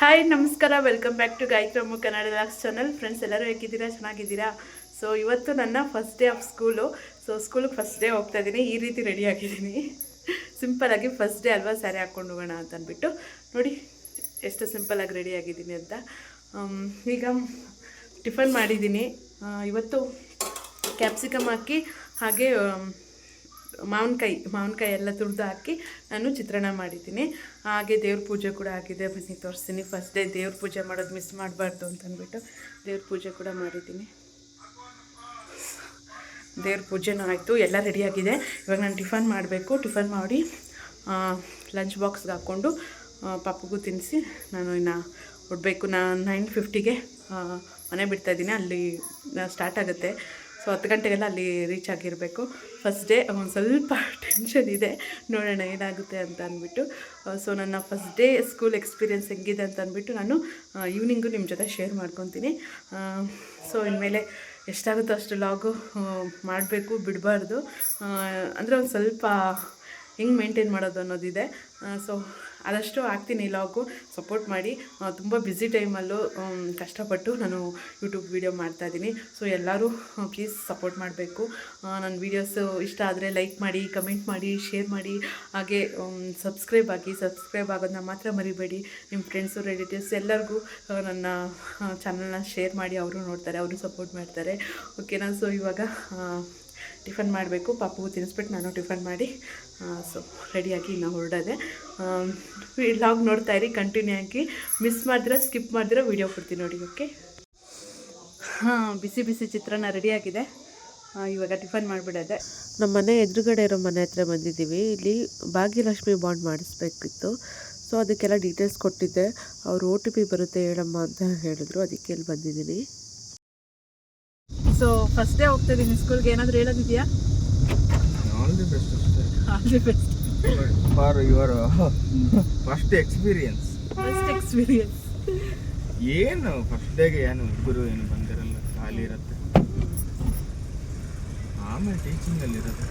Hi ನಮಸ್ಕಾರ. Welcome back to Gayatramma Kannada vlogs channel friends ಎಲ್ಲರೂ ಹೇಗಿದ್ದೀರಾ? ಚೆನ್ನಾಗಿದ್ದೀರಾ? ಸೊ ಇವತ್ತು ನನ್ನ first day of school so ಸ್ಕೂಲಿಗೆ ಫಸ್ಟ್ ಡೇ ಹೋಗ್ತಾ ಇದ್ದೀನಿ ಈ ರೀತಿ ರೆಡಿ ಆಗಿದ್ದೀನಿ. ಸಿಂಪಲಾಗಿ ಫಸ್ಟ್ ಡೇ ಅಲ್ವಾ ಸ್ಯಾರಿ ಹಾಕ್ಕೊಂಡು ಹೋಗೋಣ ಅಂತ ಅಂದ್ಬಿಟ್ಟು. ನೋಡಿ ಎಷ್ಟು ಸಿಂಪಲಾಗಿ ರೆಡಿ ಆಗಿದ್ದೀನಿ ಅಂತ. ಈಗ ಟಿಫನ್ ಮಾಡಿದ್ದೀನಿ. ಇವತ್ತು ಕ್ಯಾಪ್ಸಿಕಮ್ ಹಾಕಿ ಹಾಗೆ ಆಮ್, ಮಾವಿನಕಾಯಿ ಮಾವಿನಕಾಯಿ ಎಲ್ಲ ತುರಿದು ಹಾಕಿ ನಾನು ಚಿತ್ರಾನ್ನ ಮಾಡಿದ್ದೀನಿ. ಹಾಗೆ ದೇವ್ರ ಪೂಜೆ ಕೂಡ ಆಗಿದೆ. ಬನ್ನಿ ತೋರಿಸ್ತೀನಿ. ಫಸ್ಟ್ ಡೇ ದೇವ್ರ ಪೂಜೆ ಮಾಡೋದು ಮಿಸ್ ಮಾಡಬಾರ್ದು ಅಂತಂದ್ಬಿಟ್ಟು ದೇವ್ರ ಪೂಜೆ ಕೂಡ ಮಾಡಿದ್ದೀನಿ. ದೇವ್ರ ಪೂಜೆನೂ ಆಯಿತು. ಎಲ್ಲ ರೆಡಿಯಾಗಿದೆ ಇವಾಗ ನಾನು ಟಿಫನ್ ಮಾಡಬೇಕು. ಟಿಫನ್ ಮಾಡಿ ಲಂಚ್ ಬಾಕ್ಸ್ಗೆ ಹಾಕ್ಕೊಂಡು ಪಪ್ಪಗೂ ಪಾಪಗೂ ತಿನ್ನಿಸಿ. ನಾನು ಇನ್ನು ಹೊಡಬೇಕು. ನಾನು ನೈನ್ ಫಿಫ್ಟಿಗೆ ಮನೆ ಬಿಡ್ತಾ ಇದ್ದೀನಿ. ಅಲ್ಲಿ ಸ್ಟಾರ್ಟ್ ಆಗುತ್ತೆ. ಸೊ ಹತ್ತು ಗಂಟೆಗೆಲ್ಲ ಅಲ್ಲಿ ರೀಚ್ ಆಗಿರಬೇಕು. ಫಸ್ಟ್ ಡೇ ಒಂದು ಸ್ವಲ್ಪ ಟೆನ್ಷನ್ ಇದೆ. ನೋಡೋಣ ಏನಾಗುತ್ತೆ ಅಂತ ಅಂದ್ಬಿಟ್ಟು. ಸೊ ನನ್ನ ಫಸ್ಟ್ ಡೇ ಸ್ಕೂಲ್ ಎಕ್ಸ್ಪೀರಿಯೆನ್ಸ್ ಹೆಂಗಿದೆ ಅಂತ ಅಂದ್ಬಿಟ್ಟು ನಾನು ಈವ್ನಿಂಗು ನಿಮ್ಮ ಜೊತೆ ಶೇರ್ ಮಾಡ್ಕೊತೀನಿ. ಸೊ ಇನ್ಮೇಲೆ ಎಷ್ಟಾಗುತ್ತೋ ಅಷ್ಟು ಲಾಗು ಮಾಡಬೇಕು, ಬಿಡಬಾರ್ದು. ಅಂದರೆ ಒಂದು ಸ್ವಲ್ಪ ಹೆಂಗೆ ಮೇಂಟೈನ್ ಮಾಡೋದು ಅನ್ನೋದಿದೆ. ಸೊ ಆದಷ್ಟು ಹಾಕ್ತೀನಿ ಲಾಗು. ಸಪೋರ್ಟ್ ಮಾಡಿ. ತುಂಬ ಬ್ಯುಸಿ ಟೈಮಲ್ಲೂ ಕಷ್ಟಪಟ್ಟು ನಾನು ಯೂಟ್ಯೂಬ್ ವೀಡಿಯೋ ಮಾಡ್ತಾಯಿದ್ದೀನಿ ಸೊ ಎಲ್ಲರೂ ಪ್ಲೀಸ್ ಸಪೋರ್ಟ್ ಮಾಡಬೇಕು. ನನ್ನ ವೀಡಿಯೋಸು ಇಷ್ಟ ಆದರೆ ಲೈಕ್ ಮಾಡಿ ಕಮೆಂಟ್ ಮಾಡಿ ಶೇರ್ ಮಾಡಿ. ಹಾಗೆ ಸಬ್ಸ್ಕ್ರೈಬ್ ಆಗಿ ಸಬ್ಸ್ಕ್ರೈಬ್ ಆಗೋದನ್ನ ಮಾತ್ರ ಮರಿಬೇಡಿ. ನಿಮ್ಮ ಫ್ರೆಂಡ್ಸು ರಿಲೇಟಿವ್ಸ್ ಎಲ್ಲರಿಗೂ ನನ್ನ ಚಾನಲ್ನ ಶೇರ್ ಮಾಡಿ, ಅವರು ನೋಡ್ತಾರೆ, ಅವರು ಸಪೋರ್ಟ್ ಮಾಡ್ತಾರೆ. ಓಕೆನಾ ಸೊ ಇವಾಗ ಟಿಫನ್ ಮಾಡಬೇಕು. ಪಾಪು ತಿನ್ನಿಸ್ಬಿಟ್ಟು ನಾನು ಟಿಫನ್ ಮಾಡಿ ಸೊ ರೆಡಿಯಾಗಿ ಇನ್ನು ಹೊರಡೋದೆ. ಲಾಗ್ ನೋಡ್ತಾ ಇರಿ ಕಂಟಿನ್ಯೂ ಆಗಿ. ಮಿಸ್ ಮಾಡಿದ್ರೆ ಸ್ಕಿಪ್ ಮಾಡಿದ್ರೆ ವೀಡಿಯೋ ಕೊಡ್ತೀನಿ ನೋಡಿ ಓಕೆ ಹಾಂ ಬಿಸಿ ಬಿಸಿ ಚಿತ್ರಾನ್ನ ರೆಡಿಯಾಗಿದೆ ಇವಾಗ ಟಿಫನ್ ಮಾಡಿಬಿಡೋದೆ. ನಮ್ಮ ಮನೆ ಎದುರುಗಡೆ ಇರೋ ಮನೆ ಹತ್ರ ಬಂದಿದ್ದೀವಿ. ಇಲ್ಲಿ ಭಾಗ್ಯಲಕ್ಷ್ಮಿ ಬಾಂಡ್ ಮಾಡಿಸ್ಬೇಕಿತ್ತು. ಸೊ ಅದಕ್ಕೆಲ್ಲ ಡೀಟೇಲ್ಸ್ ಕೊಟ್ಟಿದ್ದೆ. ಅವ್ರು ಓ ಟಿ ಪಿ ಬರುತ್ತೆ ಹೇಳಮ್ಮ ಅಂತ ಹೇಳಿದ್ರು. ಅದಕ್ಕೆ ಇಲ್ಲಿ ಬಂದಿದ್ದೀನಿ. ಸೊ ಫಸ್ಟ್ ಡೇ ಹೋಗ್ತಾ ಇದ್ದೀನಿ ಸ್ಕೂಲ್ಗೆ ಏನಾದರೂ ಹೇಳೋದಿದೆಯಾ? The best all the best for your first experience first experience ಏನು? ಫಸ್ಟ್ ಡೇಗೆ ಏನು? ಗುರು ಏನು ಬಂದಿರಲ್ಲ? ಖಾಲಿ ಇರುತ್ತೆ. ಆಮೇಲೆ ಟೀಚಿಂಗಲ್ಲಿ ಇರುತ್ತೆ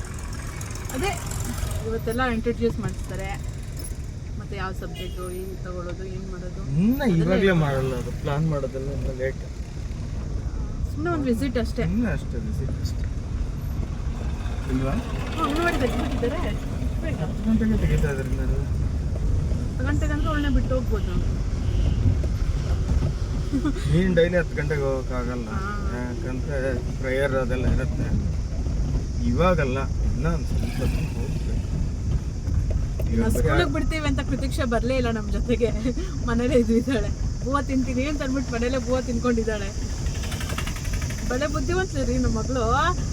ಅದೇ ಇವತ್ತೆಲ್ಲ ಇಂಟ್ರೊಡ್ಯೂಸ್ ಮಾಡ್ತಾರೆ ಮತ್ತೆ ಯಾವ ಸಬ್ಜೆಕ್ಟು ಏನು ತಗೊಳ್ಳೋದು ಏನು ಮಾಡೋದು? ಇನ್ನ ಇವಾಗಲೇ ಮಾಡಲ್ಲ ಅದು. ಪ್ಲಾನ್ ಮಾಡೋದಲ್ಲ ಇನ್ನು ಲೇಟ್ ಸುಮ್ಮನೆ ಒಂದು ವಿಸಿಟ್ ಅಷ್ಟೇ. ಇನ್ನು ಅಷ್ಟೇ ವಿಸಿಟ್ ಅಷ್ಟೇ. ಇಲ್ವಾ ಅಂಗನವಾಡಿ ತೆಗೆದುಬಿಟ್ಟಿದ್ದಾರೆ ಬೇಗ ಹತ್ತು ಗಂಟೆಗೆ ತೆಗಿತಾ ಇದ್ರಿ ನಾನು ಗಂಟೆಗೆ ಅಂದ್ರೆ ಒಳ್ಳೆ ಬಿಟ್ಟು ಹೋಗ್ಬೋದು. ನೀನು ಡೈಲಿ ಹತ್ತು ಗಂಟೆಗೆ ಹೋಗೋಕ್ಕಾಗಲ್ಲ. ಆಗಲ್ಲ ಯಾಕಂದ್ರೆ ಪ್ರೇಯರ್ ಅದೆಲ್ಲ ಇರುತ್ತೆ. ಇವಾಗಲ್ಲ ಇನ್ನ ಸ್ವಲ್ಪ ಹೋಗ್ಬೇಕು. ಬಿಡ್ತೀವಿ ಅಂತ ಪ್ರತೀಕ್ಷೆ ಬರಲೇ ಇಲ್ಲ ನಮ್ಮ ಜೊತೆಗೆ. ಮನೇಲೇ ಇದ್ದಿದ್ದಾಳೆ. ಬೂವ ತಿಂತೀನಿ ಅಂತ ಅಂದ್ಬಿಟ್ಟು ಮನೇಲೆ ಹೂವ ತಿನ್ಕೊಂಡಿದ್ದಾಳೆ. ಬಳೆ ಬುದ್ಧಿವಂತ ರೀ ನಮ್ಮ ಮಗಳು.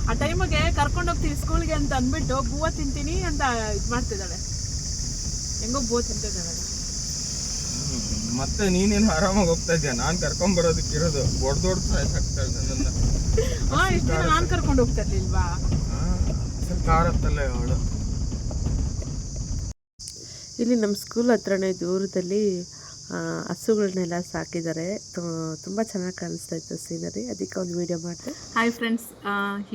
ಆ ಟೈಮಿಗೆ ಕರ್ಕೊಂಡು ಹೋಗ್ತೀವಿ ಸ್ಕೂಲ್ಗೆ ಅಂತ ಅಂದ್ಬಿಟ್ಟು ಬೂವ ತಿಂತೀನಿ ಅಂತ ಇದು ಮಾಡ್ತಿದ್ದಾಳೆ. ಹೆಂಗೋ ಬೂವ ತಿಂತಿದ್ದಾಳೆ. ಮತ್ತೆ ನೀನೇನು ಆರಾಮಾಗಿ ಹೋಗ್ತಾ ಇದ್ಯಾ? ನಾನು ಕರ್ಕೊಂಡ್ ಬರೋದಕ್ಕೆ ಇರೋದು ದೊಡ್ಡ ದೊಡ್ಡ ಸಾಯ್ಸಾಕ್ತಾ ಆಗ್ತಾ ನನ್ನ ಹಾ ಇಷ್ಟು ದಿನ ನಾನು ಕರ್ಕೊಂಡು ಹೋಗ್ತಾ ಇರ್ಲಿಲ್ವಾ? ಕಾರತ್ತಲ್ಲ ಅವಳು ಇಲ್ಲಿ ನಮ್ಮ ಸ್ಕೂಲ್ ಹತ್ರನೇ ದೂರದಲ್ಲಿ ಹಸುಗಳನ್ನೆಲ್ಲ ಸಾಕಿದ್ದಾರೆ. ತುಂಬ ಚೆನ್ನಾಗಿ ಕಾಣಿಸ್ತಾ ಇತ್ತು ಸೀನರಿ. ಅದಕ್ಕೆ ಒಂದು ವಿಡಿಯೋ ಮಾಡಿದೆ ಹಾಯ್ ಫ್ರೆಂಡ್ಸ್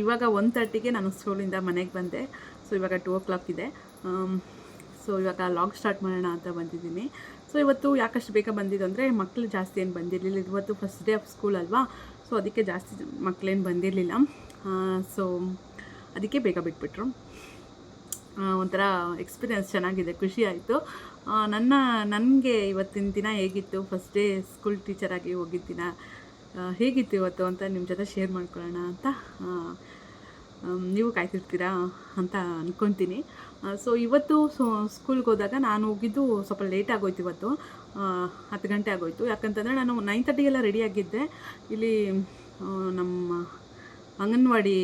ಇವಾಗ ಒನ್ ತರ್ಟಿಗೆ ನಾನು ಸ್ಕೂಲಿಂದ ಮನೆಗೆ ಬಂದೆ. ಸೊ ಇವಾಗ ಟೂ ಓ ಕ್ಲಾಕ್ ಇದೆ ಸೊ ಇವಾಗ ಲಾಗ್ ಸ್ಟಾರ್ಟ್ ಮಾಡೋಣ ಅಂತ ಬಂದಿದ್ದೀನಿ. ಸೊ ಇವತ್ತು ಯಾಕಷ್ಟು ಬೇಗ ಬಂದಿದ್ದು ಅಂದರೆ ಮಕ್ಕಳು ಜಾಸ್ತಿ ಏನು ಬಂದಿರಲಿಲ್ಲ. ಇವತ್ತು ಫಸ್ಟ್ ಡೇ ಆಫ್ ಸ್ಕೂಲ್ ಅಲ್ವಾ? ಸೊ ಅದಕ್ಕೆ ಜಾಸ್ತಿ ಮಕ್ಕಳೇನು ಬಂದಿರಲಿಲ್ಲ. ಸೊ ಅದಕ್ಕೆ ಬೇಗ ಬಿಟ್ಬಿಟ್ರು. ಒಂಥರ ಎಕ್ಸ್ಪೀರಿಯನ್ಸ್ ಚೆನ್ನಾಗಿದೆ, ಖುಷಿ ಆಯಿತು. ನನ್ನ, ನನಗೆ ಇವತ್ತಿನ ದಿನ ಹೇಗಿತ್ತು? ಫಸ್ಟ್ ಡೇ ಸ್ಕೂಲ್ ಟೀಚರಾಗಿ ಹೋಗಿದ್ದ ದಿನ ಹೇಗಿತ್ತು ಇವತ್ತು ಅಂತ ನಿಮ್ಮ ಜೊತೆ ಶೇರ್ ಮಾಡ್ಕೊಳ್ಳೋಣ ಅಂತ ನೀವು ಕಾಯ್ತಿರ್ತೀರಾ ಅಂತ ಅಂದ್ಕೊತೀನಿ ಸೊ ಇವತ್ತು ಸೊ ಸ್ಕೂಲ್ಗೆ ಹೋದಾಗ ನಾನು ಹೋಗಿದ್ದು ಸ್ವಲ್ಪ ಲೇಟ್ ಆಗೋಯ್ತು ಇವತ್ತು. ಹತ್ತು ಗಂಟೆ ಆಗೋಯ್ತು. ಯಾಕಂತಂದರೆ ನಾನು ನೈನ್ ತರ್ಟಿಗೆಲ್ಲ ರೆಡಿ ಆಗಿದ್ದೆ. ಇಲ್ಲಿ ನಮ್ಮ ಅಂಗನವಾಡಿ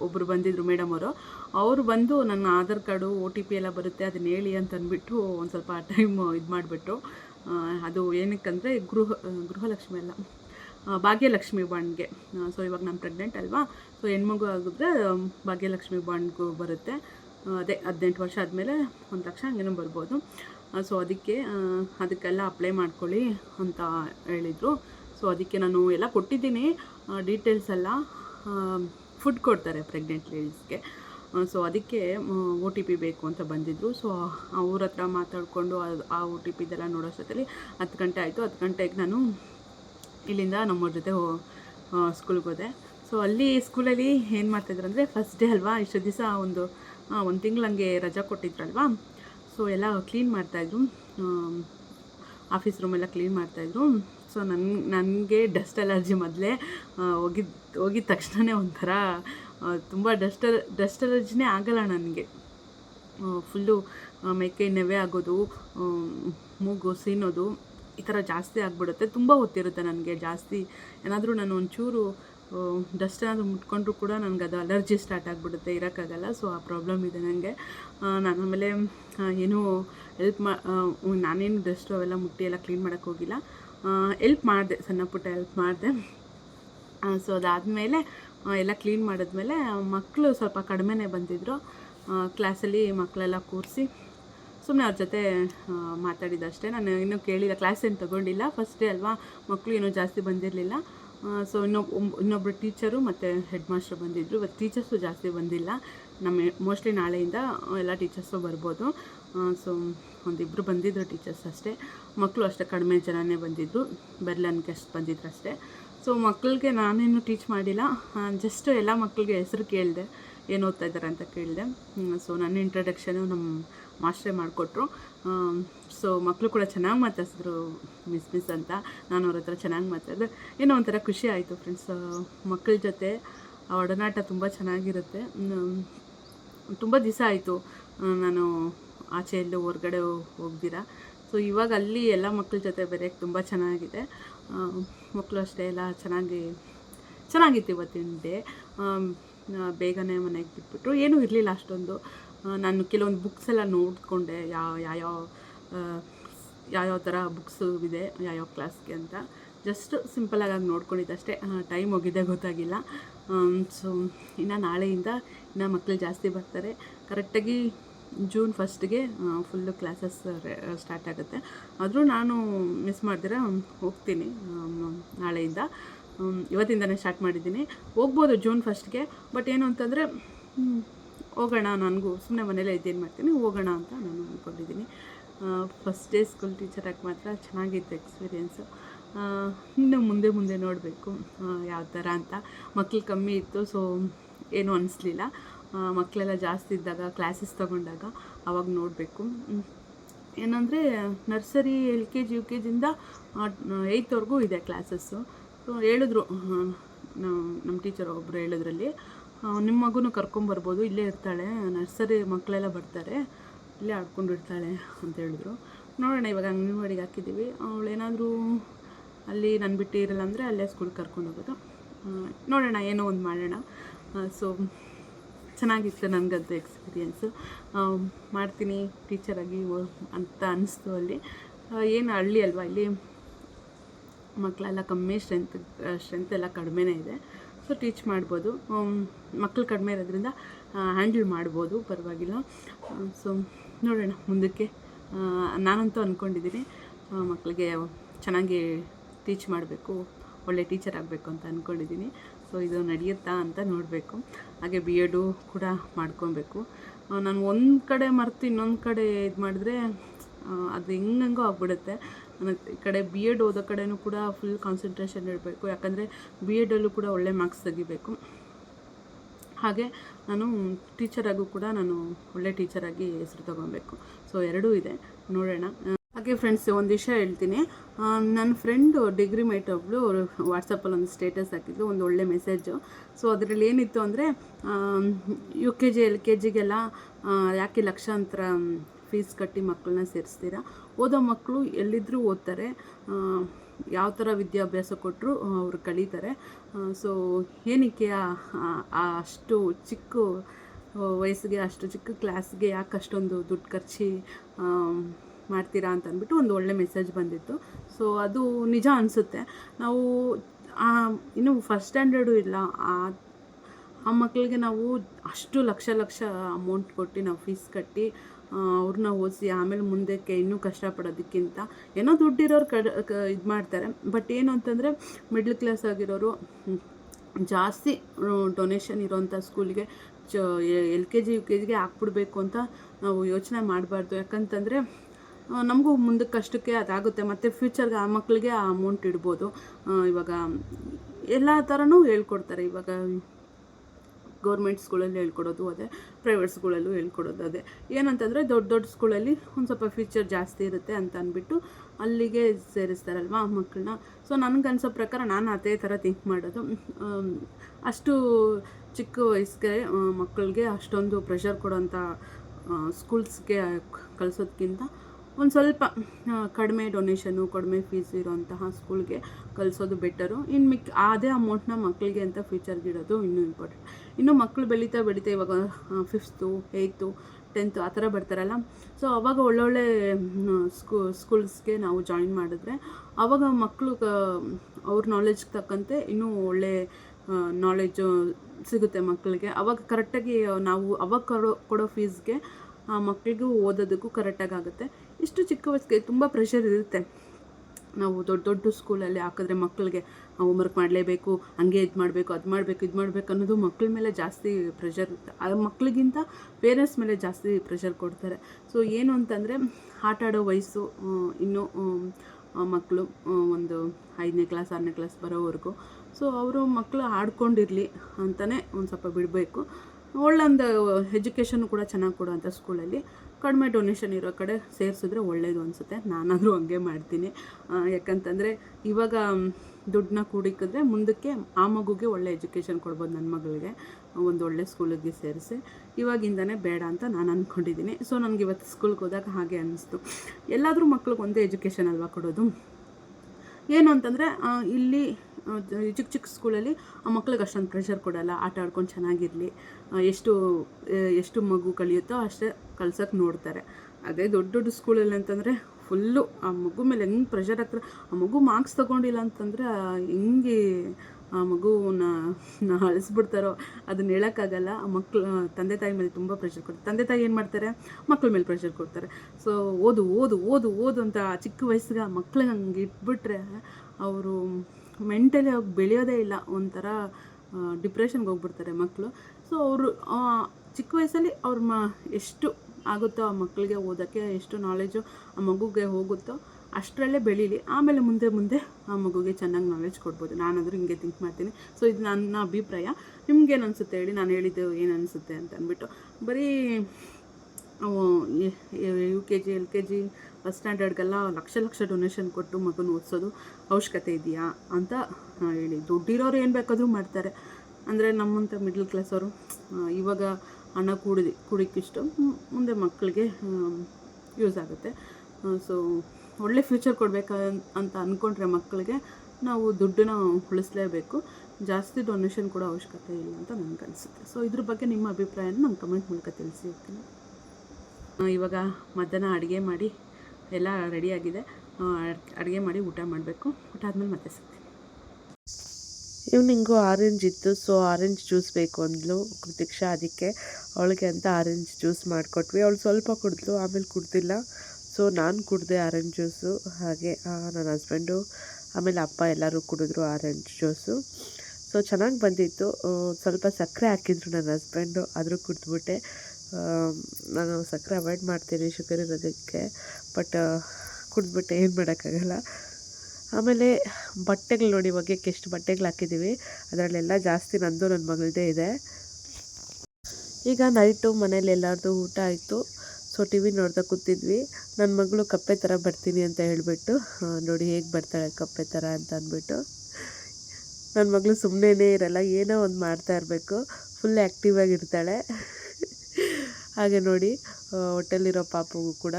ಒಬ್ಬರು ಬಂದಿದ್ದರು ಮೇಡಮ್ ಅವರು. ಅವರು ಬಂದು ನನ್ನ Aadhaar card O T P ಎಲ್ಲ ಬರುತ್ತೆ ಅದನ್ನ ಹೇಳಿ ಅಂತ ಅಂದ್ಬಿಟ್ಟು ಒಂದು ಸ್ವಲ್ಪ ಟೈಮ್ ಇದು ಮಾಡಿಬಿಟ್ರು ಅದು ಏನಕ್ಕಂದರೆ ಗೃಹ ಗೃಹಲಕ್ಷ್ಮಿ ಅಲ್ಲ ಆ, ಭಾಗ್ಯಲಕ್ಷ್ಮಿ ಬಾಂಡ್ಗೆ. ಸೊ ಇವಾಗ ನಾನು ಪ್ರೆಗ್ನೆಂಟ್ ಅಲ್ವಾ ಸೊ ಹೆಣ್ಮಗು ಆಗಿದ್ರೆ ಭಾಗ್ಯಲಕ್ಷ್ಮಿ ಬಾಂಡ್ಗೂ ಬರುತ್ತೆ. ಆ, ಅದೇ ಹದಿನೆಂಟು ವರ್ಷ ಆದಮೇಲೆ ಒಂದು ಲಕ್ಷ ಹಂಗೇನೋ ಬರ್ಬೋದು. ಸೊ ಅದಕ್ಕೆ ಆ, ಅದಕ್ಕೆಲ್ಲ ಅಪ್ಲೈ ಮಾಡ್ಕೊಳ್ಳಿ ಅಂತ ಹೇಳಿದರು. ಸೊ ಅದಕ್ಕೆ ನಾನು ಎಲ್ಲ ಕೊಟ್ಟಿದ್ದೀನಿ ಡೀಟೇಲ್ಸ್ ಎಲ್ಲ. ಫುಡ್ ಕೊಡ್ತಾರೆ ಪ್ರೆಗ್ನೆಂಟ್ ಲೇಡೀಸ್ಗೆ ಸೊ ಅದಕ್ಕೆ ಒ ಟಿ ಪಿ ಬೇಕು ಅಂತ ಬಂದಿದ್ದರು ಸೊ ಅವ್ರ ಹತ್ರ ಮಾತಾಡಿಕೊಂಡು ಆ ಒ ಟಿ ಪಿದೆಲ್ಲ ನೋಡೋಷ್ಟೊತ್ತಲ್ಲಿ ಹತ್ತು ಗಂಟೆ ಆಯಿತು. ಹತ್ತು ಗಂಟೆಗೆ ನಾನು ಇಲ್ಲಿಂದ ನಮ್ಮವ್ರ ಜೊತೆ ಸ್ಕೂಲ್ಗೆ ಹೋದೆ. ಸೊ ಅಲ್ಲಿ ಸ್ಕೂಲಲ್ಲಿ ಏನು ಮಾಡ್ತಾಯಿದ್ರು ಅಂದರೆ ಫಸ್ಟ್ ಡೇ ಅಲ್ವಾ, ಇಷ್ಟು ದಿವಸ ಒಂದು ಒಂದು ತಿಂಗಳು ಹಂಗೆ ರಜಾ ಕೊಟ್ಟಿದ್ರಲ್ವಾ? ಸೊ ಎಲ್ಲ ಕ್ಲೀನ್ ಮಾಡ್ತಾಯಿದ್ರು ಆಫೀಸ್ ರೂಮೆಲ್ಲ ಕ್ಲೀನ್ ಮಾಡ್ತಾಯಿದ್ರು ಸೊ ನನ್ನ ನನಗೆ ಡಸ್ಟ್ ಅಲರ್ಜಿ ಮೊದಲೇ ಹೋಗಿದ್ದ ಹೋಗಿದ ತಕ್ಷಣವೇ ಒಂಥರ ತುಂಬ ಡಸ್ಟ್ ಡಸ್ಟ್ ಅಲರ್ಜಿನೇ ಆಗಲ್ಲ ನನಗೆ. ಫುಲ್ಲು ಮೈಕೈ ನೆವೆ ಆಗೋದು ಮೂಗು ಸೀನೋದು, ಈ ಥರ ಜಾಸ್ತಿ ಆಗಿಬಿಡುತ್ತೆ. ತುಂಬ ಹೊತ್ತಿರುತ್ತೆ ನನಗೆ ಜಾಸ್ತಿ. ಏನಾದರೂ ನಾನು ಒಂಚೂರು ಡಸ್ಟ್ ಏನಾದರೂ ಮುಟ್ಕೊಂಡ್ರೂ ಕೂಡ ನನಗೆ ಅದು ಅಲರ್ಜಿ ಸ್ಟಾರ್ಟ್ ಆಗಿಬಿಡುತ್ತೆ, ಇರೋಕ್ಕಾಗಲ್ಲ. ಸೊ ಆ ಪ್ರಾಬ್ಲಮ್ ಇದೆ ನನಗೆ ನಾನು ಆಮೇಲೆ ಏನು ಎಲ್ಪ್ ಮಾ ನಾನೇನು ಡಸ್ಟು ಅವೆಲ್ಲ ಮುಟ್ಟಿ ಎಲ್ಲ ಕ್ಲೀನ್ ಮಾಡೋಕ್ಕೋಗಿಲ್ಲ ಎಲ್ಪ್ ಮಾಡಿದೆ, ಸಣ್ಣ ಪುಟ್ಟ ಹೆಲ್ಪ್ ಮಾಡಿದೆ. ಸೊ ಅದಾದಮೇಲೆ ಎಲ್ಲ ಕ್ಲೀನ್ ಮಾಡಿದ್ಮೇಲೆ ಮಕ್ಕಳು ಸ್ವಲ್ಪ ಕಡಿಮೆನೇ ಬಂದಿದ್ದರು ಕ್ಲಾಸಲ್ಲಿ ಮಕ್ಕಳೆಲ್ಲ ಕೂರಿಸಿ ಸುಮ್ಮನೆ ಅವ್ರ ಜೊತೆ ಮಾತಾಡಿದಷ್ಟೇ ನಾನು ಇನ್ನೂ ಕೇಳಿಲ್ಲ ಕ್ಲಾಸ್ ಏನು ತೊಗೊಂಡಿಲ್ಲ. ಫಸ್ಟ್ ಡೇ ಅಲ್ವಾ ಮಕ್ಕಳು ಏನೂ ಜಾಸ್ತಿ ಬಂದಿರಲಿಲ್ಲ. ಸೊ ಇನ್ನೊಬ್ ಇನ್ನೊಬ್ಬರು ಟೀಚರು ಮತ್ತು ಹೆಡ್ ಮಾಸ್ಟ್ರು ಬಂದಿದ್ದರು ಬಟ್ ಟೀಚರ್ಸು ಜಾಸ್ತಿ ಬಂದಿಲ್ಲ. ನಮ್ಮ ಮೋಸ್ಟ್ಲಿ ನಾಳೆಯಿಂದ ಎಲ್ಲ ಟೀಚರ್ಸು ಬರ್ಬೋದು. ಸೊ ಒಂದಿಬ್ಬರು ಬಂದಿದ್ದರು ಟೀಚರ್ಸ್ ಅಷ್ಟೇ. ಮಕ್ಕಳು ಅಷ್ಟೇ ಕಡಿಮೆ ಜನನೇ ಬಂದಿದ್ದರು ಬೆರ್ಲನ್ಗೆ ಅಷ್ಟು ಬಂದಿದ್ರು ಅಷ್ಟೇ. ಸೊ ಮಕ್ಕಳಿಗೆ ನಾನೇನು ಟೀಚ್ ಮಾಡಿಲ್ಲ. ಜಸ್ಟ್ ಎಲ್ಲ ಮಕ್ಕಳಿಗೆ ಹೆಸರು ಕೇಳಿದೆ, ಏನು ಓದ್ತಾ ಇದ್ದಾರೆ ಅಂತ ಕೇಳಿದೆ. ಸೊ ನನ್ನ ಇಂಟ್ರಡಕ್ಷನು ನಮ್ಮ ಮಾಸ್ಟ್ರೆ ಮಾಡಿಕೊಟ್ರು. ಸೊ ಮಕ್ಕಳು ಕೂಡ ಚೆನ್ನಾಗಿ ಮಾತಾಡಿಸಿದ್ರು ಮಿಸ್ ಮಿಸ್ ಅಂತ. ನಾನು ಅವ್ರ ಹತ್ರ ಚೆನ್ನಾಗಿ ಮಾತಾಡಿದೆ. ಏನೋ ಒಂಥರ ಖುಷಿ ಆಯಿತು ಫ್ರೆಂಡ್ಸ್ ಮಕ್ಕಳ ಜೊತೆ ಒಡನಾಟ ತುಂಬ ಚೆನ್ನಾಗಿರುತ್ತೆ. ತುಂಬ ದಿವಸ ಆಯಿತು. ನಾನು ಆಚೆ ಎಲ್ಲೂ ಹೊರ್ಗಡೆ ಹೋಗ್ದಿರ. ಸೊ ಇವಾಗ ಅಲ್ಲಿ ಎಲ್ಲ ಮಕ್ಕಳ ಜೊತೆ ಬೆರೆಯೋಕ್ಕೆ ತುಂಬ ಚೆನ್ನಾಗಿದೆ. ಮಕ್ಕಳು ಅಷ್ಟೇ ಎಲ್ಲ ಚೆನ್ನಾಗಿ, ಚೆನ್ನಾಗಿತ್ತು ಇವತ್ತಿನ ಡೇ. ಬೇಗನೆ ಮನೆಗೆ ಬಿಟ್ಬಿಟ್ರು. ಏನೂ ಇರಲಿಲ್ಲ ಅಷ್ಟೊಂದು. ನಾನು ಕೆಲವೊಂದು ಬುಕ್ಸ್ ಎಲ್ಲ ನೋಡಿಕೊಂಡೆ, ಯಾವ, ಯಾವ್ಯಾವ ಯಾವ್ಯಾವ ಥರ ಬುಕ್ಸು ಇದೆ, ಯಾವ್ಯಾವ ಕ್ಲಾಸ್ಗೆ ಅಂತ. ಜಸ್ಟ್ ಸಿಂಪಲಾಗಿ ನೋಡ್ಕೊಂಡಿದ್ದಷ್ಟೇ ಟೈಮ್ ಹೋಗಿದೆ, ಗೊತ್ತಾಗಿಲ್ಲ. ಸೊ ಇನ್ನು ನಾಳೆಯಿಂದ ಇನ್ನು ಮಕ್ಕಳು ಜಾಸ್ತಿ ಬರ್ತಾರೆ. ಕರೆಕ್ಟಾಗಿ ಜೂನ್ ಫಸ್ಟ್ಗೆ ಫುಲ್ಲು ಕ್ಲಾಸಸ್ ಸ್ಟಾರ್ಟ್ ಆಗುತ್ತೆ. ಆದರೂ ನಾನು ಮಿಸ್ ಮಾಡ್ದಿರ ಹೋಗ್ತೀನಿ ನಾಳೆಯಿಂದ. ಇವತ್ತಿಂದನೇ ಸ್ಟಾರ್ಟ್ ಮಾಡಿದ್ದೀನಿ. ಹೋಗ್ಬೋದು ಜೂನ್ ಫಸ್ಟ್ಗೆ ಬಟ್ ಏನು ಅಂತಂದರೆ ಹೋಗೋಣ ನನಗೂ. ಸುಮ್ಮನೆ ಮನೇಲೇ ಇದ್ದೇನು ಮಾಡ್ತೀನಿ, ಹೋಗೋಣ ಅಂತ ನಾನು ಅಂದ್ಕೊಂಡಿದ್ದೀನಿ ಫಸ್ಟ್ ಡೇ ಸ್ಕೂಲ್ ಟೀಚರಾಗಿ ಮಾತ್ರ ಚೆನ್ನಾಗಿತ್ತು ಎಕ್ಸ್ಪೀರಿಯೆನ್ಸು ಇನ್ನು ಮುಂದೆ ಮುಂದೆ ನೋಡಬೇಕು ಯಾವ ಥರ ಅಂತ. ಮಕ್ಳು ಕಮ್ಮಿ ಇತ್ತು ಸೊ ಏನೂ ಅನಿಸ್ಲಿಲ್ಲ. ಮಕ್ಕಳೆಲ್ಲ ಜಾಸ್ತಿ ಇದ್ದಾಗ ಕ್ಲಾಸಸ್ ತಗೊಂಡಾಗ ಅವಾಗ ನೋಡಬೇಕು. ಏನಂದರೆ nursery L K G U K ಜಿಯಿಂದ ಏಯ್ತ್ವರೆಗೂ ಇದೆ ಕ್ಲಾಸಸ್ಸು ಸೊ ಹೇಳಿದ್ರು ನಮ್ಮ ಟೀಚರ್ ಒಬ್ಬರು ಹೇಳಿದ್ರಲ್ಲಿ ನಿಮ್ಮ ಮಗುನೂ ಕರ್ಕೊಂಬರ್ಬೋದು ಇಲ್ಲೇ ಇರ್ತಾಳೆ ನರ್ಸರಿ ಮಕ್ಕಳೆಲ್ಲ ಬರ್ತಾರೆ, ಇಲ್ಲೇ ಆಡ್ಕೊಂಡಿರ್ತಾಳೆ ಅಂತ ಹೇಳಿದ್ರು. ನೋಡೋಣ, ಇವಾಗ ಅಂಗನವಾಡಿಗೆ ಹಾಕಿದ್ದೀವಿ. ಅವಳೇನಾದರೂ ಅಲ್ಲಿ ನಾನು ಬಿಟ್ಟು ಇರಲ್ಲ ಅಂದರೆ ಅಲ್ಲೇ ಸ್ಕೂಲ್ಗೆ ಕರ್ಕೊಂಡು ಹೋಗೋದು. ನೋಡೋಣ, ಏನೋ ಒಂದು ಮಾಡೋಣ. ಸೊ ಚೆನ್ನಾಗಿತ್ತು ನನಗಂತೂ ಎಕ್ಸ್ಪೀರಿಯೆನ್ಸು ಮಾಡ್ತೀನಿ ಟೀಚರಾಗಿ ಅಂತ ಅನ್ನಿಸ್ತು ಅಲ್ಲಿ. ಏನು ಹಳ್ಳಿ ಅಲ್ವಾ, ಇಲ್ಲಿ ಮಕ್ಕಳೆಲ್ಲ ಕಮ್ಮಿ ಸ್ಟ್ರೆಂತ್ ಸ್ಟ್ರೆಂತ್ ಎಲ್ಲ ಕಡಿಮೆನೇ ಇದೆ. ಸೊ ಟೀಚ್ ಮಾಡ್ಬೋದು. ಮಕ್ಕಳು ಕಡಿಮೆ ಇರೋದ್ರಿಂದ ಹ್ಯಾಂಡಲ್ ಮಾಡ್ಬೋದು, ಪರವಾಗಿಲ್ಲ. ಸೊ ನೋಡೋಣ, ಮುಂದಕ್ಕೆ. ನಾನಂತೂ ಅಂದ್ಕೊಂಡಿದ್ದೀನಿ ಮಕ್ಕಳಿಗೆ ಚೆನ್ನಾಗಿ ಟೀಚ್ ಮಾಡಬೇಕು, ಒಳ್ಳೆ ಟೀಚರ್ ಆಗಬೇಕು ಅಂತ ಅಂದ್ಕೊಂಡಿದ್ದೀನಿ ಸೊ ಇದು ನಡೆಯುತ್ತಾ ಅಂತ ನೋಡಬೇಕು. ಹಾಗೆ ಬಿ ಎಡು ಕೂಡ ಮಾಡ್ಕೊಬೇಕು. ನಾನು ಒಂದು ಕಡೆ ಮರೆತು ಇನ್ನೊಂದು ಕಡೆ ಇದು ಮಾಡಿದ್ರೆ ಅದು ಹೆಂಗಂಗೋ ಆಗ್ಬಿಡುತ್ತೆ. ನನಗೆ ಈ ಕಡೆ ಬಿ ಎಡ್ ಓದೋ ಕಡೆಯೂ ಕೂಡ ಫುಲ್ ಕಾನ್ಸಂಟ್ರೇಷನ್ ಇರಬೇಕು. ಯಾಕಂದರೆ ಬಿ ಎಡಲ್ಲೂ ಕೂಡ ಒಳ್ಳೆ ಮಾರ್ಕ್ಸ್ ತೆಗಿಬೇಕು. ಹಾಗೆ ನಾನು ಟೀಚರಾಗೂ ಕೂಡ ನಾನು ಒಳ್ಳೆ ಟೀಚರಾಗಿ ಹೆಸರು ತೊಗೊಬೇಕು ಸೊ ಎರಡೂ ಇದೆ. ನೋಡೋಣ. ಹಾಗೆ ಫ್ರೆಂಡ್ಸ್, ಒಂದು ವಿಷಯ ಹೇಳ್ತೀನಿ. ನನ್ನ ಫ್ರೆಂಡು ಡಿಗ್ರಿ ಮೇಟ್ ಒಬ್ಬಳು ವಾಟ್ಸಪ್ಪಲ್ಲಿ ಒಂದು ಸ್ಟೇಟಸ್ ಹಾಕಿದ್ರು, ಒಂದು ಒಳ್ಳೆ ಮೆಸೇಜು ಸೊ ಅದರಲ್ಲಿ ಏನಿತ್ತು ಅಂದರೆ U K G L K ಜಿಗೆಲ್ಲ ಯಾಕೆ ಲಕ್ಷಾಂತರ ಫೀಸ್ ಕಟ್ಟಿ ಮಕ್ಕಳನ್ನ ಸೇರಿಸ್ತೀರಾ? ಓದೋ ಮಕ್ಕಳು ಎಲ್ಲಿದ್ದರೂ ಓದ್ತಾರೆ. ಯಾವ ಥರ ವಿದ್ಯಾಭ್ಯಾಸ ಕೊಟ್ಟರು ಅವರು ಕಳೀತಾರೆ. ಸೊ ಏನಕ್ಕೆ ಅಷ್ಟು ಚಿಕ್ಕ ವಯಸ್ಸಿಗೆ, ಅಷ್ಟು ಚಿಕ್ಕ ಕ್ಲಾಸ್ಗೆ ಯಾಕೆ ಅಷ್ಟೊಂದು ದುಡ್ಡು ಖರ್ಚಿ ಮಾಡ್ತೀರಾ ಅಂತ ಅಂದ್ಬಿಟ್ಟು ಒಂದು ಒಳ್ಳೆ ಮೆಸೇಜ್ ಬಂದಿತ್ತು. ಸೊ ಅದು ನಿಜ ಅನಿಸುತ್ತೆ. ನಾವು ಇನ್ನು ಫಸ್ಟ್ ಸ್ಟ್ಯಾಂಡರ್ಡು ಇಲ್ಲ. ಆ ಆ ಮಕ್ಕಳಿಗೆ ನಾವು ಅಷ್ಟು ಲಕ್ಷ ಲಕ್ಷ ಅಮೌಂಟ್ ಕೊಟ್ಟು ನಾವು ಫೀಸ್ ಕಟ್ಟಿ ಅವ್ರನ್ನ ಓದಿಸಿ, ಆಮೇಲೆ ಮುಂದಕ್ಕೆ ಇನ್ನೂ ಕಷ್ಟಪಡೋದಕ್ಕಿಂತ ಏನೋ ದುಡ್ಡಿರೋರು ಕಡ್ ಇದು ಮಾಡ್ತಾರೆ. ಬಟ್ ಏನು ಅಂತಂದರೆ ಮಿಡ್ಲ್ ಕ್ಲಾಸ್ ಆಗಿರೋರು ಜಾಸ್ತಿ ಡೊನೇಷನ್ ಇರೋಂಥ ಸ್ಕೂಲಿಗೆ ಚ L K G, U K ಜಿಗೆ ಹಾಕ್ಬಿಡ್ಬೇಕು ಅಂತ ನಾವು ಯೋಚನೆ ಮಾಡಬಾರ್ದು. ಯಾಕಂತಂದರೆ ನಮಗೂ ಮುಂದಕ್ಕೆ ಕಷ್ಟಕ್ಕೆ ಅದಾಗುತ್ತೆ. ಮತ್ತು ಫ್ಯೂಚರ್ಗೆ ಆ ಮಕ್ಕಳಿಗೆ ಆ ಅಮೌಂಟ್ ಇಡ್ಬೋದು. ಇವಾಗ ಎಲ್ಲ ಥರನೂ ಹೇಳ್ಕೊಡ್ತಾರೆ. ಇವಾಗ ಗೌರ್ಮೆಂಟ್ ಸ್ಕೂಲಲ್ಲಿ ಹೇಳ್ಕೊಡೋದು ಅದೇ ಪ್ರೈವೇಟ್ ಸ್ಕೂಲಲ್ಲೂ ಹೇಳ್ಕೊಡೋದು ಅದೇ. ಏನಂತಂದರೆ ದೊಡ್ಡ ದೊಡ್ಡ ಸ್ಕೂಲಲ್ಲಿ ಒಂದು ಸ್ವಲ್ಪ ಫ್ಯೂಚರ್ ಜಾಸ್ತಿ ಇರುತ್ತೆ ಅಂತ ಅಂದ್ಬಿಟ್ಟು ಅಲ್ಲಿಗೆ ಸೇರಿಸ್ತಾರಲ್ವ ಮಕ್ಕಳನ್ನ ಸೊ ನನಗನ್ಸೋ ಪ್ರಕಾರ ನಾನು ಅದೇ ಥರ ಥಿಂಕ್ ಮಾಡೋದು. ಅಷ್ಟು ಚಿಕ್ಕ ವಯಸ್ಸಿಗೆ ಮಕ್ಕಳಿಗೆ ಅಷ್ಟೊಂದು ಪ್ರೆಷರ್ ಕೊಡೋಂಥ ಸ್ಕೂಲ್ಸ್ಗೆ ಕಳಿಸೋದ್ಕಿಂತ ಒಂದು ಸ್ವಲ್ಪ ಕಡಿಮೆ ಡೊನೇಷನು ಕಡಿಮೆ ಫೀಸ್ ಇರೋಂತಹ ಸ್ಕೂಲ್ಗೆ ಕಲಿಸೋದು ಬೆಟರು ಇನ್ನು ಮಿಕ್, ಅದೇ ಅಮೌಂಟ್ನ ಮಕ್ಕಳಿಗೆ ಅಂತ ಫ್ಯೂಚರ್ಗೆ ಇಡೋದು ಇನ್ನೂ ಇಂಪಾರ್ಟೆಂಟ್ ಇನ್ನು ಮಕ್ಕಳು ಬೆಳೀತಾ ಬೆಳೀತಾ ಇವಾಗ ಫಿಫ್ತು ಏಯ್ತು ಟೆಂತು ಆ ಥರ ಬರ್ತಾರಲ್ಲ. ಸೊ ಅವಾಗ ಒಳ್ಳೊಳ್ಳೆ ಸ್ಕೂ ಸ್ಕೂಲ್ಸ್ಗೆ ನಾವು ಜಾಯಿನ್ ಮಾಡಿದ್ರೆ ಆವಾಗ ಮಕ್ಕಳು ಅವ್ರ ನಾಲೆಜ್ಗೆ ತಕ್ಕಂತೆ ಇನ್ನೂ ಒಳ್ಳೆ ನಾಲೆಜು ಸಿಗುತ್ತೆ ಮಕ್ಕಳಿಗೆ ಅವಾಗ ಕರೆಕ್ಟಾಗಿ ನಾವು, ಅವಾಗ ಕೊಡೋ ಕೊಡೋ ಫೀಸ್ಗೆ ಆ ಮಕ್ಕಳಿಗೂ ಓದೋದಕ್ಕೂ ಕರೆಕ್ಟಾಗಿ ಆಗುತ್ತೆ. ಇಷ್ಟು ಚಿಕ್ಕ ವಯಸ್ಸಿಗೆ ತುಂಬ ಪ್ರೆಷರ್ ಇರುತ್ತೆ. ನಾವು ದೊಡ್ಡ ದೊಡ್ಡ ಸ್ಕೂಲಲ್ಲಿ ಹಾಕಿದ್ರೆ ಮಕ್ಕಳಿಗೆ ಹೋಮ್ವರ್ಕ್ ಮಾಡಲೇಬೇಕು, ಹಂಗೆ ಇದು ಮಾಡಬೇಕು, ಅದು ಮಾಡಬೇಕು, ಇದು ಮಾಡಬೇಕು ಅನ್ನೋದು ಮಕ್ಕಳ ಮೇಲೆ ಜಾಸ್ತಿ ಪ್ರೆಷರ್ ಆ ಮಕ್ಕಳಿಗಿಂತ ಪೇರೆಂಟ್ಸ್ ಮೇಲೆ ಜಾಸ್ತಿ ಪ್ರೆಷರ್ ಕೊಡ್ತಾರೆ. ಸೊ ಏನು ಅಂತಂದರೆ, ಆಟ ಆಡೋ ವಯಸ್ಸು ಇನ್ನೂ ಮಕ್ಕಳು ಒಂದು ಐದನೇ ಕ್ಲಾಸ್ ಆರನೇ ಕ್ಲಾಸ್ ಬರೋವರೆಗೂ. ಸೊ ಅವರು ಮಕ್ಕಳು ಆಡ್ಕೊಂಡಿರಲಿ ಅಂತಲೇ ಒಂದು ಸ್ವಲ್ಪ ಬಿಡಬೇಕು. ಒಳ್ಳೊಂದು ಎಜುಕೇಷನ್ ಕೂಡ ಚೆನ್ನಾಗಿ ಕೊಡುವಂಥ ಸ್ಕೂಲಲ್ಲಿ ಕಡಿಮೆ ಡೊನೇಷನ್ ಇರೋ ಕಡೆ ಸೇರಿಸಿದ್ರೆ ಒಳ್ಳೆಯದು ಅನಿಸುತ್ತೆ. ನಾನಾದರೂ ಹಂಗೆ ಮಾಡ್ತೀನಿ. ಯಾಕಂತಂದರೆ ಇವಾಗ ದುಡ್ಡನ್ನ ಕೂಡಿಕ್ಕಿದ್ರೆ ಮುಂದಕ್ಕೆ ಆ ಮಗುಗೆ ಒಳ್ಳೆ ಎಜುಕೇಷನ್ ಕೊಡ್ಬೋದು ನನ್ನ ಮಗಳಿಗೆ. ಒಂದು ಒಳ್ಳೆ ಸ್ಕೂಲಿಗೆ ಸೇರಿಸಿ. ಇವಾಗಿಂದನೇ ಬೇಡ ಅಂತ ನಾನು ಅಂದ್ಕೊಂಡಿದ್ದೀನಿ ಸೊ ನನಗೆ ಇವತ್ತು ಸ್ಕೂಲ್ಗೆ ಹೋದಾಗ ಹಾಗೆ ಅನ್ನಿಸ್ತು ಎಲ್ಲಾದರೂ ಮಕ್ಳಿಗೆ ಒಂದೇ ಎಜುಕೇಷನ್ ಅಲ್ವಾ ಕೊಡೋದು? ಏನು ಅಂತಂದರೆ ಇಲ್ಲಿ ಚಿಕ್ಕ ಚಿಕ್ಕ ಸ್ಕೂಲಲ್ಲಿ ಆ ಮಕ್ಳಿಗೆ ಅಷ್ಟೊಂದು ಪ್ರೆಷರ್ ಕೊಡಲ್ಲ, ಆಟ ಆಡ್ಕೊಂಡು ಚೆನ್ನಾಗಿರಲಿ ಎಷ್ಟು ಎಷ್ಟು ಮಗು ಕಲಿಯುತ್ತೋ ಅಷ್ಟೇ ಕಲ್ಸೋಕೆ ನೋಡ್ತಾರೆ. ಅದೇ ದೊಡ್ಡ ದೊಡ್ಡ ಸ್ಕೂಲಲ್ಲಿ ಅಂತಂದರೆ ಫುಲ್ಲು ಆ ಮಗು ಮೇಲೆ ಹೆಂಗೆ ಪ್ರೆಷರ್ ಹಾಕ್ತಾರೆ, ಆ ಮಗು ಮಾರ್ಕ್ಸ್ ತೊಗೊಂಡಿಲ್ಲ ಅಂತಂದರೆ ಹೆಂಗೆ ಆ ಮಗುವನ್ನ ಅಳಿಸ್ಬಿಡ್ತಾರೋ ಅದನ್ನ ಹೇಳೋಕ್ಕಾಗಲ್ಲ. ಆ ಮಕ್ಳು ತಂದೆ ತಾಯಿ ಮೇಲೆ ತುಂಬ ಪ್ರೆಷರ್ ಕೊಡ್ತಾರೆ. ತಂದೆ ತಾಯಿ ಏನು ಮಾಡ್ತಾರೆ? ಮಕ್ಳ ಮೇಲೆ ಪ್ರೆಷರ್ ಕೊಡ್ತಾರೆ. ಸೊ ಓದು ಓದು ಓದು ಓದು ಅಂತ ಚಿಕ್ಕ ವಯಸ್ಸಿಗೆ ಆ ಮಕ್ಳಿಗೆ ಹಂಗೆ ಇಟ್ಬಿಟ್ರೆ ಅವರು ಮೆಂಟಲಿ ಅವ್ರು ಬೆಳೆಯೋದೇ ಇಲ್ಲ. ಒಂಥರ ಡಿಪ್ರೆಷನ್ಗೆ ಹೋಗ್ಬಿಡ್ತಾರೆ ಮಕ್ಕಳು ಸೊ ಅವರು ಚಿಕ್ಕ ವಯಸ್ಸಲ್ಲಿ ಅವ್ರ ಮ, ಎಷ್ಟು ಆಗುತ್ತೋ ಆ ಮಕ್ಕಳಿಗೆ ಓದೋಕ್ಕೆ, ಎಷ್ಟು ನಾಲೆಜು ಆ ಮಗುಗೆ ಹೋಗುತ್ತೋ ಅಷ್ಟರಲ್ಲೇ ಬೆಳೀಲಿ. ಆಮೇಲೆ ಮುಂದೆ ಮುಂದೆ ಆ ಮಗುಗೆ ಚೆನ್ನಾಗಿ ನಾಲೆಜ್ ಕೊಡ್ಬೋದು. ನಾನಾದರೂ ಹಿಂಗೆ ಥಿಂಕ್ ಮಾಡ್ತೀನಿ. ಸೊ ಇದು ನನ್ನ ಅಭಿಪ್ರಾಯ. ನಿಮ್ಗೇನು ಅನಿಸುತ್ತೆ ಹೇಳಿ? ನಾನು ಹೇಳಿದ್ದು ಏನು ಅನಿಸುತ್ತೆ ಅಂತ ಅಂದ್ಬಿಟ್ಟು. ಬರೀ U K G L K G first ಸ್ಟ್ಯಾಂಡರ್ಡ್ಗೆಲ್ಲ ಲಕ್ಷ ಲಕ್ಷ ಡೊನೇಷನ್ ಕೊಟ್ಟು ಮಗನ ಓದಿಸೋದು ಅವಶ್ಯಕತೆ ಇದೆಯಾ ಅಂತ ಹೇಳಿ. ದುಡ್ಡಿರೋರು ಏನು ಬೇಕಾದರೂ ಮಾಡ್ತಾರೆ. ಅಂದರೆ ನಮ್ಮಂಥ ಮಿಡ್ಲ್ ಕ್ಲಾಸವರು ಇವಾಗ ಹಣ ಕೂಡಿ ಕೂಡಿಕ್ಕಿಷ್ಟು ಮುಂದೆ ಮಕ್ಕಳಿಗೆ ಯೂಸ್ ಆಗುತ್ತೆ. ಸೊ ಒಳ್ಳೆ ಫ್ಯೂಚರ್ ಕೊಡಬೇಕ ಅಂತ ಅಂದ್ಕೊಂಡ್ರೆ ಮಕ್ಕಳಿಗೆ ನಾವು ದುಡ್ಡನ್ನ ಉಳಿಸ್ಲೇಬೇಕು. ಜಾಸ್ತಿ ಡೊನೇಷನ್ ಕೂಡ ಅವಶ್ಯಕತೆ ಇಲ್ಲ ಅಂತ ನನಗೆ ಅನಿಸುತ್ತೆ. ಸೊ ಇದ್ರ ಬಗ್ಗೆ ನಿಮ್ಮ ಅಭಿಪ್ರಾಯನ ನಾನು ಕಮೆಂಟ್ ಮೂಲಕ ತಿಳಿಸಿ ಹೋಗ್ತೀನಿ ಇವಾಗ ಮಧ್ಯಾಹ್ನ ಅಡುಗೆ ಮಾಡಿ ಎಲ್ಲ ರೆಡಿಯಾಗಿದೆ ಅಡುಗೆ ಮಾಡಿ ಊಟ ಮಾಡಬೇಕು. ಊಟ ಆದಮೇಲೆ ಮತ್ತೆ ಸಿಗ್ತೀನಿ. ಇವ್ನಿಂಗು ಆರೆಂಜ್ ಇತ್ತು. ಸೊ ಆರೆಂಜ್ ಜ್ಯೂಸ್ ಬೇಕು ಅಂದ್ಲು ಕೃತಿಕ್ಷಾ, ಅದಕ್ಕೆ ಅವಳಿಗೆ ಅಂತ ಆರೆಂಜ್ ಜ್ಯೂಸ್ ಮಾಡಿಕೊಟ್ವಿ. ಅವಳು ಸ್ವಲ್ಪ ಕುಡಿದ್ಲು, ಆಮೇಲೆ ಕುಡ್ದಿಲ್ಲ. ಸೊ ನಾನು ಕುಡಿದೆ ಆರೆಂಜ್ ಜ್ಯೂಸು ಹಾಗೆ ನನ್ನ ಹಸ್ಬೆಂಡು ಆಮೇಲೆ ಅಪ್ಪ ಎಲ್ಲರೂ ಕುಡಿದ್ರು ಆರೆಂಜ್ ಜ್ಯೂಸು ಸೊ ಚೆನ್ನಾಗಿ ಬಂದಿತ್ತು. ಸ್ವಲ್ಪ ಸಕ್ಕರೆ ಹಾಕಿದ್ರು ನನ್ನ ಹಸ್ಬೆಂಡು ಆದರೂ ಕುಡಿದ್ಬಿಟ್ಟೆ. ನಾನು ಸಕ್ಕರೆ ಅವಾಯ್ಡ್ ಮಾಡ್ತೀನಿ ಶುಗರ್ ಇರೋದಕ್ಕೆ ಬಟ್ ಕುಡಿದ್ಬಿಟ್ಟೆ, ಏನು ಮಾಡೋಕ್ಕಾಗಲ್ಲ. ಆಮೇಲೆ ಬಟ್ಟೆಗಳು ನೋಡಿ ಒಗೆಕ್ಕೆ ಎಷ್ಟು ಬಟ್ಟೆಗಳು ಹಾಕಿದ್ದೀವಿ ಅದರಲ್ಲೆಲ್ಲ ಜಾಸ್ತಿ ನಂದು ನನ್ನ ಮಗಳದೇ ಇದೆ. ಈಗ ನೈಟು ಮನೇಲಿ ಎಲ್ಲರದು ಊಟ ಆಯಿತು. ಸೊ ಟಿ ವಿ ನೋಡ್ತಾ ಕೂತಿದ್ವಿ. ನನ್ನ ಮಗಳು ಕಪ್ಪೆ ಥರ ಬರ್ತೀನಿ ಅಂತ ಹೇಳಿಬಿಟ್ಟು ನೋಡಿ ಹೇಗೆ ಬರ್ತಾಳೆ ಕಪ್ಪೆ ಥರ ಅಂತ ಅಂದ್ಬಿಟ್ಟು. ನನ್ನ ಮಗಳು ಸುಮ್ಮನೆ ಇರಲ್ಲ, ಏನೋ ಒಂದು ಮಾಡ್ತಾ ಇರಬೇಕು. ಫುಲ್ ಆ್ಯಕ್ಟಿವ್ ಆಗಿರ್ತಾಳೆ. ಹಾಗೆ ನೋಡಿ ಹೋಟೆಲಿರೋ ಪಾಪುಗೂ ಕೂಡ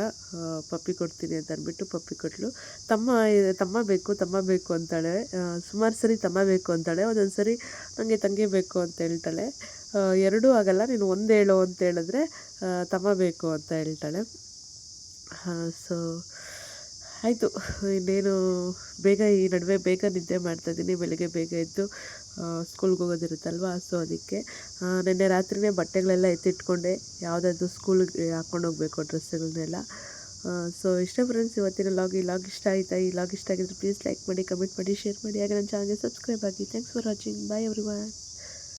ಪಪ್ಪಿ ಕೊಡ್ತೀನಿ ಅಂತ ಅಂದ್ಬಿಟ್ಟು ಪಪ್ಪಿ ಕೊಟ್ಟಳು ತಮ್ಮ ತಮ್ಮ ಬೇಕು ತಮ್ಮ ಬೇಕು ಅಂತಾಳೆ. ಸುಮಾರು ಸರಿ ತಮ್ಮ ಬೇಕು ಅಂತಾಳೆ. ಒಂದೊಂದು ಸರಿ ನನಗೆ ತಂಗಿ ಬೇಕು ಅಂತ ಹೇಳ್ತಾಳೆ. ಎರಡೂ ಆಗಲ್ಲ, ನೀನು ಒಂದು ಹೇಳು ಅಂತ ಹೇಳಿದ್ರೆ ತಮ್ಮ ಬೇಕು ಅಂತ ಹೇಳ್ತಾಳೆ. ಸೊ ಆಯಿತು. ಇನ್ನೇನು, ಬೇಗ ಈ ನಡುವೆ ಬೇಗ ನಿದ್ದೆ ಮಾಡ್ತಾಯಿದ್ದೀನಿ ಬೆಳಿಗ್ಗೆ ಬೇಗ ಎದ್ದು ಸ್ಕೂಲ್ಗೆ ಹೋಗೋದಿರುತ್ತಲ್ವ? ಸೊ ಅದಕ್ಕೆ ನಿನ್ನೆ ರಾತ್ರಿನೇ ಬಟ್ಟೆಗಳೆಲ್ಲ ಎತ್ತಿಟ್ಕೊಂಡೆ. ಯಾವುದಾದ್ರು ಸ್ಕೂಲ್ಗೆ ಹಾಕ್ಕೊಂಡು ಹೋಗಬೇಕು ಡ್ರೆಸ್ಸುಗಳನ್ನೆಲ್ಲ. ಸೊ ಇಷ್ಟ ಫ್ರೆಂಡ್ಸ್ ಇವತ್ತಿನ ಲಾಗ್ ಈ ಲಾಗ್ ಇಷ್ಟ ಆಯಿತಾ? ಈ ಲಾಗ್ ಇಷ್ಟ ಆಗಿದ್ರೆ ಪ್ಲೀಸ್ ಲೈಕ್ ಮಾಡಿ ಕಮೆಂಟ್ ಮಾಡಿ ಶೇರ್ ಮಾಡಿ. ಹಾಗೆ ನನ್ನ ಚಾನಲ್ಗೆ ಸಬ್ಸ್ಕ್ರೈಬ್ ಆಗಿ. Thanks for watching bye every